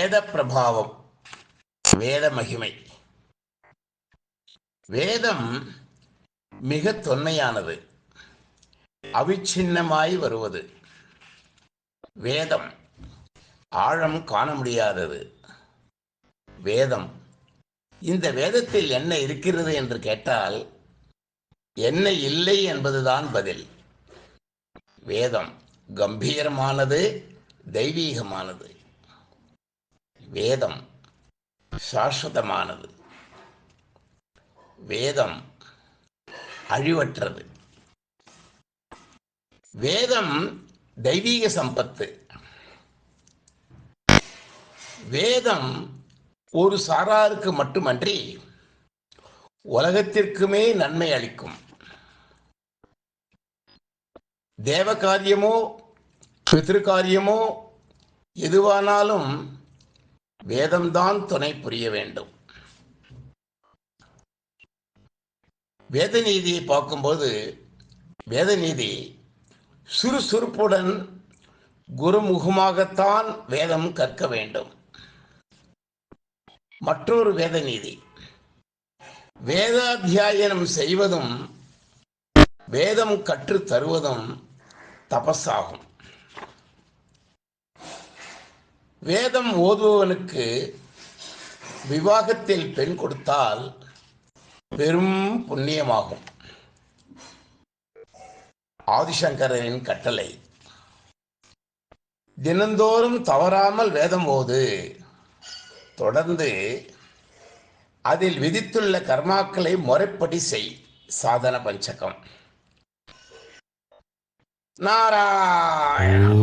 வேத பிரபாவம் வேத மகிமை. வேதம் மிக தொன்மையானது. அவிச்சின்னமாய் வருவது. வேதம் ஆழம் காண முடியாதது. வேதம் இந்த வேதத்தில் என்ன இருக்கிறது என்று கேட்டால் என்ன இல்லை என்பதுதான் பதில். வேதம் கம்பீரமானது தெய்வீகமானது. வேதம் சாஸ்வதமானது. வேதம் அழிவற்றது. வேதம் தெய்வீக சம்பத்து. வேதம் ஒரு சாராருக்கு மட்டுமன்றி உலகத்திற்குமே நன்மை அளிக்கும். தேவ காரியமோ பிதிருக்காரியமோ எதுவானாலும் வேதம்தான் துணை புரிய வேண்டும். வேத நீதியை பார்க்கும்போது வேத நீதி சுறுசுறுப்புடன் குருமுகமாகத்தான் வேதம் கற்க வேண்டும். மற்றொரு வேத நீதி வேதாத்தியாயனம் செய்வதும் வேதம் கற்றுத் தருவதும் தபஸாகும். வேதம் ஓதுபவனுக்கு விவாகத்தில் பெண் கொடுத்தால் பெரும் புண்ணியமாகும். ஆதிசங்கரனின் கட்டளை தினந்தோறும் தவறாமல் வேதம் ஓது. தொடர்ந்து அதில் விதித்துள்ள கர்மாக்களை முறைப்படி செய் சாதன பஞ்சகம். நாராயண.